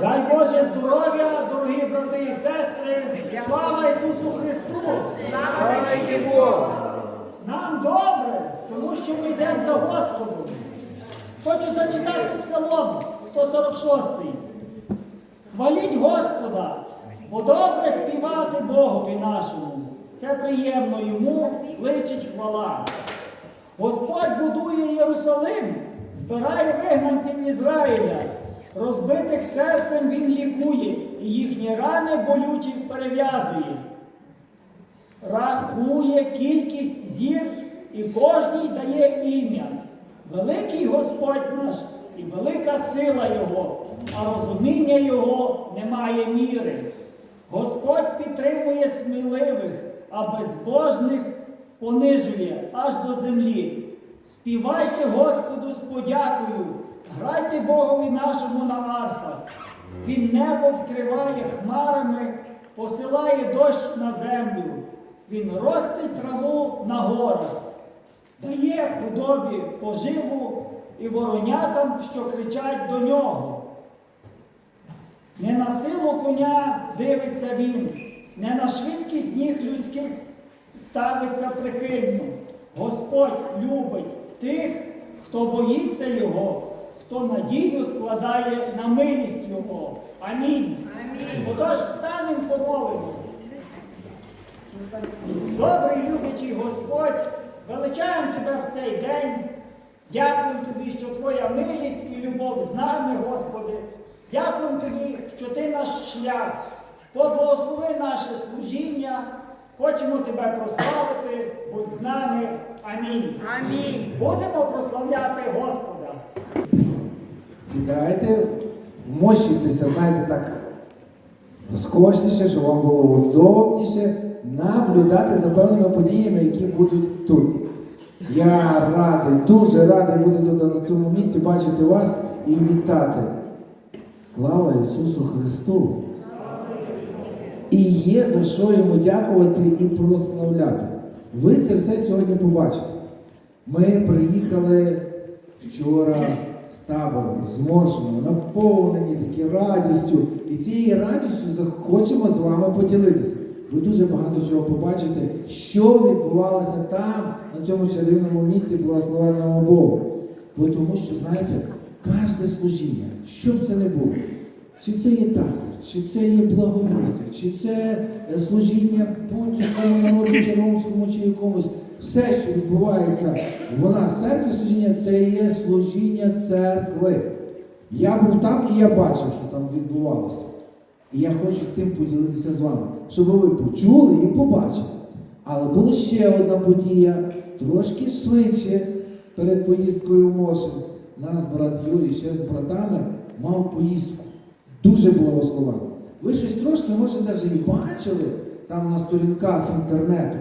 Дай Боже здоров'я, дорогі брати і сестри! Слава Ісусу Христу! Слава Богу! Нам добре, тому що ми йдемо за Господом. Хочу зачитати Псалом 146. Хваліть Господа, бо добре співати Богові нашому. Це приємно йому, личить хвала. Господь будує Єрусалим, збирає вигнанців Ізраїля, розбитих серцем він лікує, і їхні рани болючі перев'язує. Рахує кількість зір і кожній дає ім'я. Великий Господь наш і велика сила Його, а розуміння Його немає міри. Господь підтримує сміливих, а безбожних понижує аж до землі. Співайте Господу з подякою, грайте Богові нашому на. Він небо вкриває хмарами, посилає дощ на землю. Він ростить траву на горах, дає худобі поживу і воронятам, що кричать до нього. Не на силу коня дивиться він, не на швидкість ніг людських ставиться прихильно. Господь любить тих, хто боїться Його, хто надію складає на милість Його. Амінь. Амінь. Отож встанемо помолимось. Добрий любячий Господь, величаємо Тебе в цей день. Дякуємо Тобі, що Твоя милість і любов з нами, Господи. Дякуємо Тобі, що Ти наш шлях. Поблагослови наше служіння. Хочемо Тебе прославити, будь з нами. Амінь. Амінь. Будемо прославляти Господа. Сідайте, вмощуйтеся, знаєте, так розкошніше, щоб вам було удобніше наблюдати за певними подіями, які будуть тут. Я радий, дуже радий бути тут на цьому місці, бачити вас і вітати. Слава Ісусу Христу! І є за що йому дякувати і прославляти. Ви це все сьогодні побачите. Ми приїхали вчора з табором, зморшено, наповнені такі радістю. І цією радістю захочемо з вами поділитися. Ви дуже багато чого побачите, що відбувалося там, на цьому чарівному місці благословенного Богу. Бо тому що, знаєте, кожне служіння, що б це не було, чи це є також, чи це є благовістя, чи це е, служіння будь-якому народу, чи ромському, чи якомусь, все, що відбувається в нас церкві служіння, це є служіння церкви. Я був там і я бачив, що там відбувалося. І я хочу тим поділитися з вами, щоб ви почули і побачили. Але була ще одна подія, трошки швидше перед поїздкою в Мошин. Нас брат Юрій ще з братами мав поїздку. Дуже благословенна. Ви щось трошки, може, навіть і бачили там на сторінках інтернету.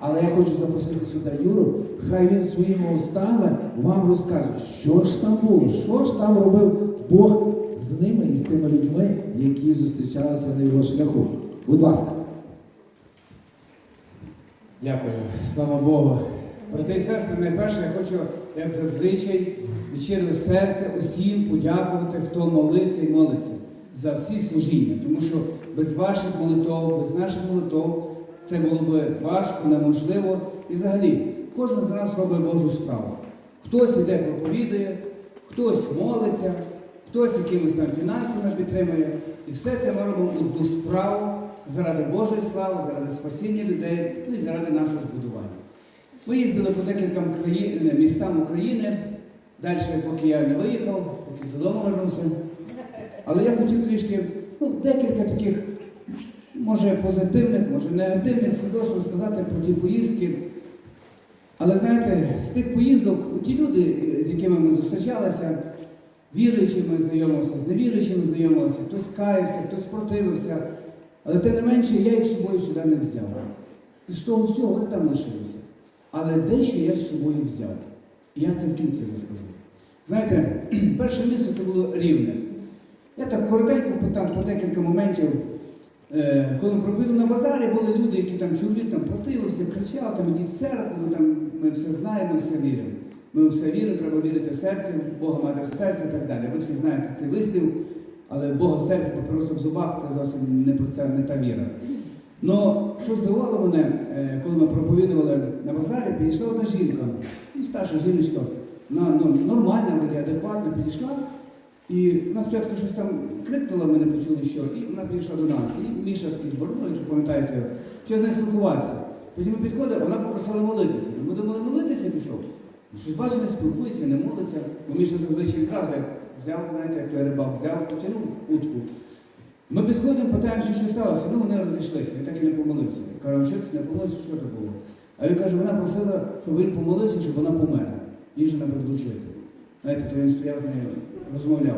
Але я хочу запросити сюди Юру, хай він своїми устами вам розкаже, що ж там було, що ж там робив Бог з ними і з тими людьми, які зустрічалися на його шляху. Будь ласка. Дякую, слава Богу. Брати і сестри, найперше я хочу, як зазвичай, від щирого серця усім подякувати, хто молився і молиться за всі служіння. Тому що без ваших молитов, без наших молитов це було б важко, неможливо. І взагалі, кожен з нас робить Божу справу. Хтось іде проповідує, хтось молиться, хтось якимось там фінансами підтримує. І все це ми робимо одну справу заради Божої слави, заради спасіння людей, ну і заради нашого збудування. Ми їздили по декільком країн, містам України, далі, поки я не виїхав, поки додому вернувся. Але я хотів трішки, ну, декілька таких, може, позитивних, може, негативних свідоцтв розказати про ті поїздки. Але знаєте, з тих поїздок, ті люди, з якими ми зустрічалися, віруючими знайомилися, з невіруючими знайомилися, хтось каявся, хтось противився. Але тим не менше, я їх з собою сюди не взяв. І з того всього вони там лишилися. Але дещо я з собою взяв. І я це в кінці розкажу. Знаєте, перше місто це було рівне. Я так коротенько там по декілька моментів, е, коли проповідав на базарі, були люди, які там чоловік там противився, кричав, там ідіть в церкву, ми, там, ми все знаємо, ми все віримо. Ми все віримо, треба вірити серцем, Бога мати в серці і так далі. Ви всі знаєте цей вислів. але Бога в серці, папироса в зубах це зовсім не про це, не та віра. Ну, що здивувало мене, е, коли ми проповідували на базарі, підійшла одна жінка, ну, старша жіночка, вона ну, нормальна, адекватна, підійшла. І вона спочатку щось там крикнула, ми не почули, що, і вона підійшла до нас. І Міша такий з бородою, якщо пам'ятаєте, його, з нею спілкуватися. Потім ми підходимо, вона попросила молитися. Ми будемо молитися, пішов. Щось бачить, не спілкується, не молиться. Бо Міша зазвичай відразу як взяв, знаєте, як той рибак взяв, потягнув утку. Ми підходимо, питаємося, що сталося. Ну, вони розійшлися, він так і не помолився. Кажу, що ти не помолився, що це було? А він каже, вона просила, щоб він помолився, щоб вона померла. Їй же набридло жити. Знаєте, то він стояв з нею, розмовляв.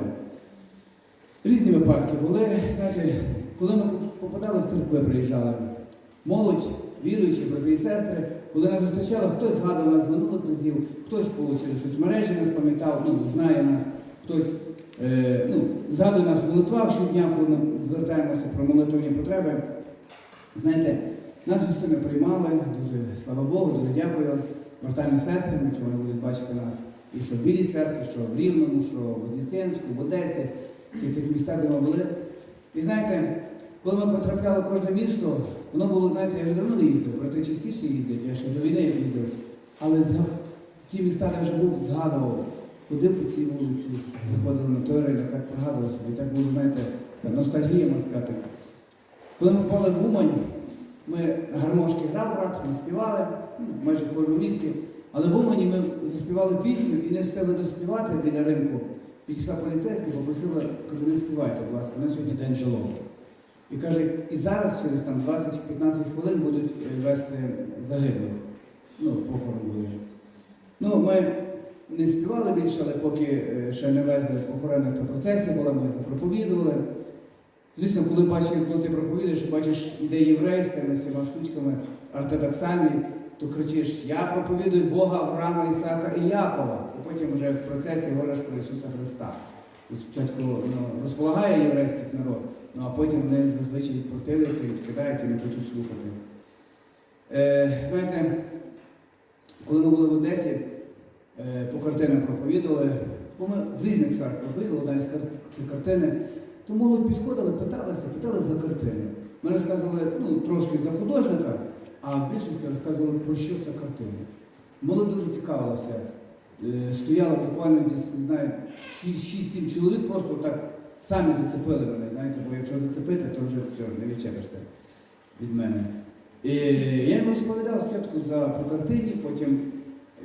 Різні випадки були. Знаєте, коли ми попадали в церкви, приїжджали, молодь, віруючі, брати і сестри, коли нас зустрічали, хтось згадував нас минулих разів, хтось через соцмережі нас пам'ятав, ну, знає нас, хтось е, ну, згадує нас в молитвах щодня, коли ми звертаємося про молитовні потреби. Знаєте, нас гостини приймали, дуже слава Богу, дуже дякую братам і сестрам, що вони будуть бачити нас. І що в Білій церкві, що в Рівному, що в Вознесенську, в Одесі, всіх тих містах, де ми були. І знаєте, коли ми потрапляли в кожне місто, воно було, знаєте, я вже давно не їздив, брати частіше їздять, я ще до війни їздив. Але зга- ті міста, де я вже був, згадував, ходив по цій вулиці, заходив на той ринок, так пригадував собі. Так було, знаєте, ностальгія, можна сказати. Коли ми попали в Умань, ми гармошки грав брат, ми співали, ну, майже в кожному місці. Але в Умані ми заспівали пісню і не встигли доспівати біля ринку. Підійшла поліцейська, попросила, каже, не співайте, будь ласка, на сьогодні день жилого. І каже, і зараз через там 20-15 хвилин будуть е, вести загиблих. Ну, похорон буде. Ну, ми не співали більше, але поки е, ще не везли похоронна та процесія була, ми запроповідували. Звісно, коли бачиш, коли ти проповідуєш, бачиш, іде єврей з тими всіма штучками ортодоксальні, то кричиш: Я проповідую Бога Авраама, Ісака і Якова. І потім вже в процесі говориш про Ісуса Христа. І спочатку ну, розполагає єврейський народ, ну а потім вони зазвичай противляться, відкидають і не хочуть слухати. Е, знаєте, коли ми були в Одесі, е, по картинам проповідували, бо ми в різних сферах проповідували, кар- ці картини, то молодь підходили, питалися, питали за картини. Ми розказували ну, трошки за художника, а в більшості розказували про що ця картина. Молодь дуже цікавилася. Е, Стояло буквально десь, не знаю, 6-7 чоловік просто так самі зацепили мене, знаєте, бо якщо зацепити, то вже все, не відчепишся від мене. І я їм розповідав спочатку за по картині, потім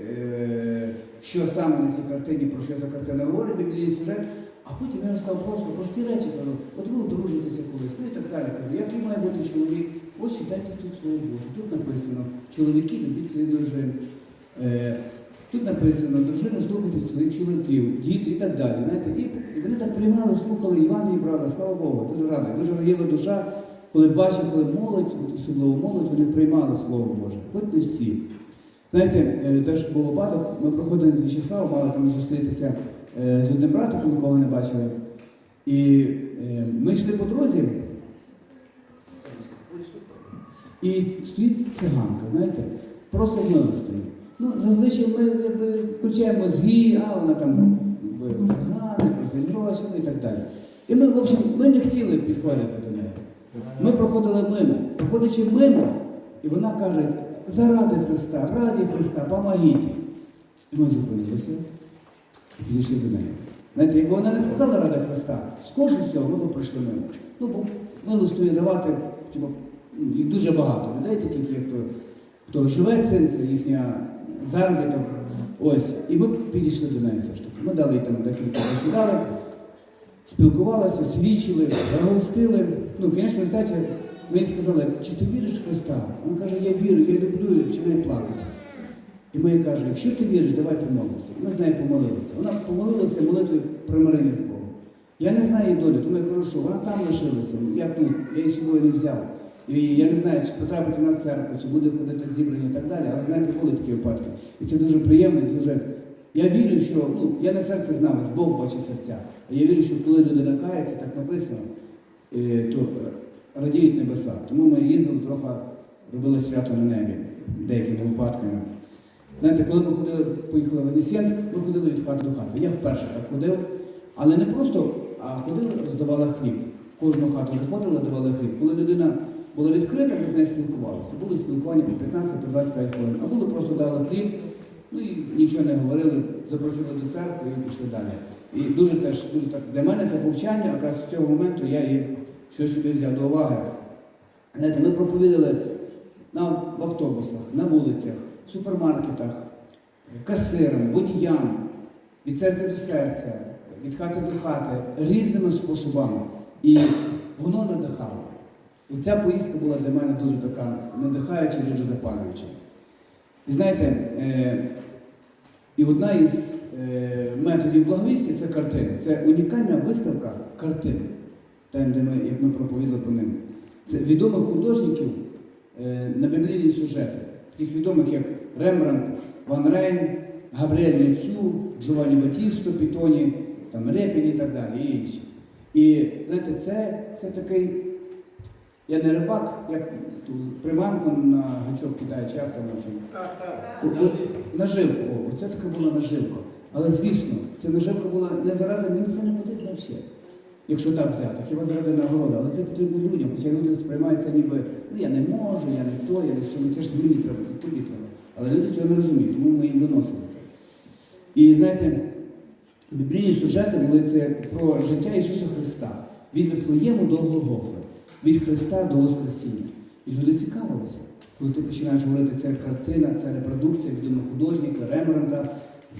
е, що саме на цій картині, про що ця картина говорить, біблійний сюжет, а потім я розказав просто прості речі, кажу, от ви одружитеся колись, ну і так далі. Кажу, який має бути чоловік? Ось читайте тут слово Боже. Тут написано, чоловіки любіть своїх дружин. Е, Тут написано, дружини слухайте своїх чоловіків, діти і так далі. Знаєте, і, вони так приймали, слухали Івана і брали, слава Богу, дуже радий. Дуже раділа душа, коли бачив, коли молодь, от особливо молодь, вони приймали Слово Боже. Хоч не всі. Знаєте, е, теж був випадок, ми проходили з В'ячеславом, мали там зустрітися е, з одним братиком, якого не бачили. І ми йшли по дорозі, і стоїть циганка, знаєте, просить милостині. Ну, зазвичай ми якби, включаємо мозги, а вона там цигани, гроші ну, і так далі. І ми, в общем, ми не хотіли підходити до неї. Ми проходили мимо. Проходячи мимо, і вона каже, заради Христа, раді Христа, помогіть. І ми зупинилися і підійшли до неї. Знаєте, якби вона не сказала ради Христа, скорше всього, ми б пройшли мимо. Ну, бо милостою давати, типу, їх дуже багато людей, таких, як то, хто живе цим, це їхня заробіток. Ось. І ми підійшли до неї все ж таки. Ми дали їй там декілька грошей спілкувалися, свідчили, благовістили. Ну, звісно, результаті ми їй сказали, чи ти віриш в Христа? Вона каже, я вірю, я люблю і починає плакати. І ми їй кажемо, якщо ти віриш, давай помолимося. Ми з нею помолилися. Вона помолилася молитвою примирення з Богом. Я не знаю її долю, тому я кажу, що вона там лишилася, я тут, я її з собою не взяв. І я не знаю, чи потрапить вона в церкву, чи буде ходити зібрання і так далі, але знаєте, були такі випадки. І це дуже приємно, і дуже. Я вірю, що ну, я не серце знавець, Бог бачить серця. А я вірю, що коли людина кається, так написано, е, то радіють небеса. Тому ми їздили трохи, робили свято на небі деякими випадками. Знаєте, коли ми ходили, поїхали в Вознесенськ, ми ходили від хати до хати. Я вперше так ходив, але не просто а ходили, роздавали хліб. В кожну хату заходили, давали хліб. Коли людина була відкрита, ми з нею спілкувалися. Були спілкування по 15-25 хвилин, а були просто дали хліб, ну і нічого не говорили, запросили до церкви і пішли далі. І дуже теж дуже так для мене це повчання, якраз з цього моменту я і щось собі взяв до уваги. Знаєте, ми проповідали на, в автобусах, на вулицях, в супермаркетах, касирам, водіям, від серця до серця, від хати до хати, різними способами. І воно надихало. І ця поїздка була для мене дуже така надихаюча, дуже запалююча. І знаєте, е, і одна із е, методів благовісті це картина. Це унікальна виставка картин, там, де ми, як ми проповідали по ним. Це відомих художників е, на біблійні сюжети, таких відомих як Рембрандт, Ван Рейн, Габріель Мецю, Джованні Батісто, Пітоні, там, Репін і так далі, і інші. І знаєте, це, це такий, я не рибак, як ту приманку на гачок кидає, чи як там навчив. Наживку, оце така була наживка. Але звісно, ця наживка була не заради, мені це не потрібно взагалі. Якщо так взяти, хіба заради нагороди, але це потрібно людям, хоча люди сприймають це ніби, ну я не можу, я не то, я не сьому, це ж мені треба, це тобі треба. Але люди цього не розуміють, тому ми їм виносимо це. І знаєте, біблійні сюжети були це про життя Ісуса Христа від Вифлеєму до Голгофи, від Христа до Воскресіння. І люди цікавилися. Коли ти починаєш говорити, це картина, це репродукція відомого художника, Рембранта,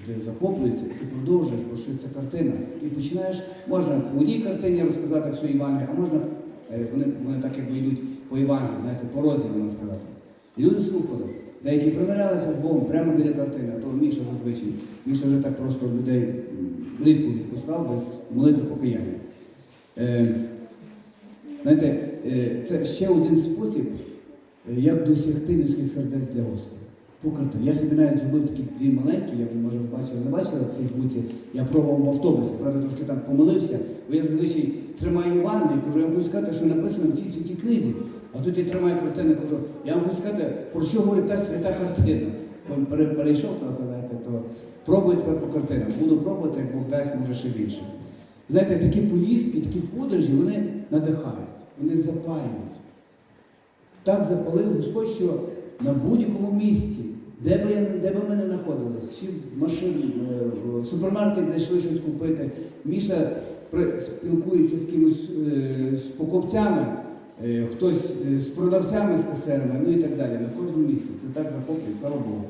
де захоплюється, і ти продовжуєш, про що ця картина. І починаєш, можна по одній картині розказати всю Івангелію, а можна, е, вони, вони так якби йдуть по Івангелію, знаєте, по розділу сказати. І люди слухали. Деякі примирялися з Богом прямо біля картини, а то Міша зазвичай. Міша вже так просто людей рідко відпускав без молитви покаяння. Е, знаєте, е, це ще один спосіб, е, як досягти людських сердець для Господа. По картині. Я собі навіть зробив такі дві маленькі, я вже може ви бачили, не бачили в Фейсбуці. Я пробував в автобусі, правда, трошки там помилився, бо я зазвичай тримаю Івана і кажу, я хочу сказати, що написано в тій святій книзі. А тут я тримаю картину кажу, я вам хочу сказати, про що говорить та свята картина. Перейшов трохи, знаєте, то пробую тепер по картинам. Буду пробувати, як Бог дасть, може ще більше. Знаєте, такі поїздки, такі подорожі, вони надихають, вони запалюють. Так запалив Господь, що на будь-якому місці, де би, де би ми не знаходились, чи в машині, е, в супермаркет зайшли щось купити, Міша спілкується з кимось е, з покупцями, е, хтось з продавцями, з касерами, ну і так далі. На кожному місці. Це так захоплює, слава Богу.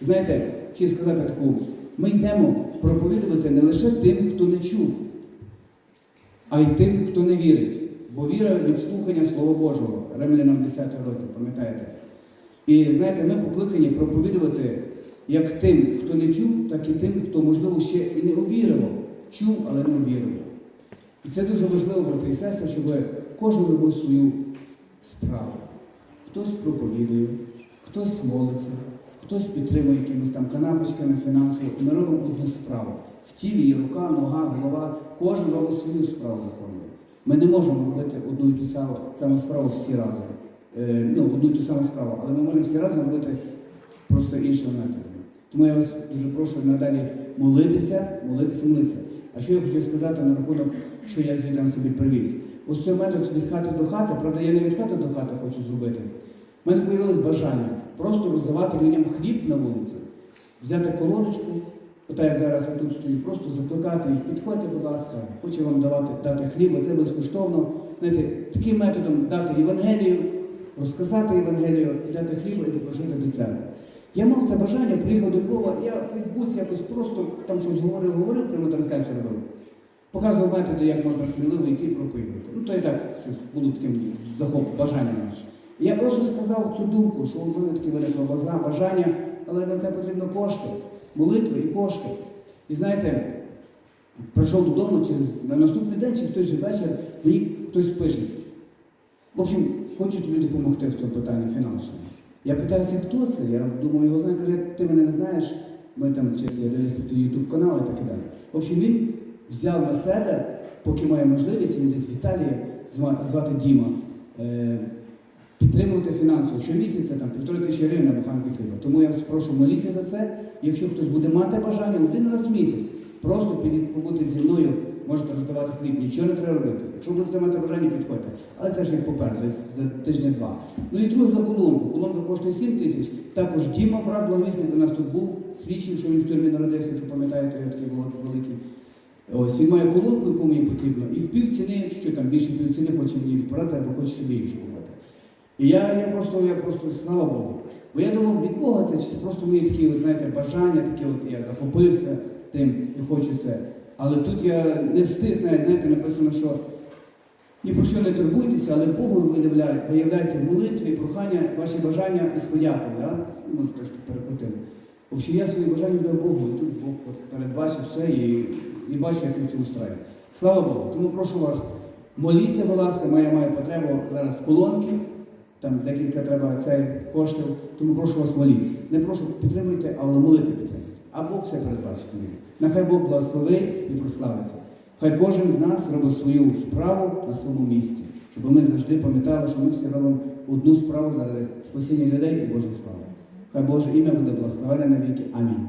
Знаєте, хотів сказати таку, ми йдемо проповідувати не лише тим, хто не чув, а й тим, хто не вірить. Бо віра від слухання Слова Божого. Римлянам 10 розділ, пам'ятаєте? І знаєте, ми покликані проповідувати як тим, хто не чув, так і тим, хто, можливо, ще і не увірував. Чув, але не увірував. І це дуже важливо, брати і сестри, щоб кожен робив свою справу. Хтось проповідує, хтось молиться, хтось підтримує якимись там канапочками фінансово. Ми робимо одну справу. В тілі є рука, нога, голова. Кожен робить свою справу виконує. Ми не можемо робити одну і ту саму, саму справу всі разом. Е, ну, одну і ту саму справу, але ми можемо всі разом робити просто іншими методами. Тому я вас дуже прошу надалі молитися, молитися, молитися. А що я хотів сказати на рахунок, що я звідти собі привіз? Ось цей метод від хати до хати, правда, я не від хати до хати хочу зробити. У мене з'явилось бажання просто роздавати людям хліб на вулиці, взяти колоночку, ота як зараз я тут стою, просто закликати їх, підходьте, будь ласка, хочу вам давати, дати хліб, це безкоштовно. Знаєте, таким методом дати Євангелію, розказати Євангелію і дати хліба і запросити до церкви. Я мав це бажання, приїхав до Львова, я в Фейсбуці якось просто там щось говорив, говорив, прямо трансляцію робив. Показував методи, як можна сміливо йти і проповідувати. Ну, то і так щось було таким захоп, бажанням. Я просто сказав цю думку, що у мене таке велике бажання, але на це потрібно кошти, молитви і кошти. І знаєте, прийшов додому через на наступний день, чи в той же вечір, мені хтось пише. В общем, хочуть люди допомогти в тому питанні фінансово. Я питаюся, хто це? Я думаю, його знаю, каже, ти мене не знаєш. Ми там чесно, я дивлюся твій ютуб канал і так і далі. В общем, він взяв на себе, поки має можливість, він десь в Італії, зва- звати Діма, е, підтримувати фінансово. Щомісяця там півтори тисячі гривень на буханки хліба. Тому я вас прошу моліться за це. Якщо хтось буде мати бажання один раз в місяць, просто побути зі мною можете роздавати хліб, нічого не треба робити. Якщо будете мати бажання, підходьте. Але це ж як попереду, за тижня-два. Ну і друге за колонку. Колонка коштує 7 тисяч. Також Діма, брат благовісник, у нас тут був, свідчив, що він в тюрмі народився, якщо пам'ятаєте, такий був великий. Ось він має колонку, яку мені потрібно, і в півціни, що там більше півціни хоче мені відправити, або хоче собі купити. І я, я просто, я просто, слава Богу. Бо я думав, від Бога це чи це просто мої такі, от, знаєте, бажання, такі от я захопився тим і хочу це. Але тут я не встиг, навіть знаєте, написано, що ні про що не турбуйтеся, але Богу виявляйте, виявляйте в молитві, прохання, ваші бажання і з. Да? Може трошки перекрутив. В общем, я свої бажання дав Богу, і тут Бог передбачив все і, і бачу, як він це устраює. Слава Богу. Тому прошу вас, моліться, будь ласка, моя має потребу зараз в колонки, там декілька треба цей коштів, тому прошу вас моліться. Не прошу підтримуйте, але молитви підтримуйте. А Бог все передбачить тобі. Нехай Бог благословить і прославиться. Хай кожен з нас робить свою справу на своєму місці, щоб ми завжди пам'ятали, що ми всі робимо одну справу заради спасіння людей і Божої слави. Хай Боже ім'я буде благословене навіки. Амінь.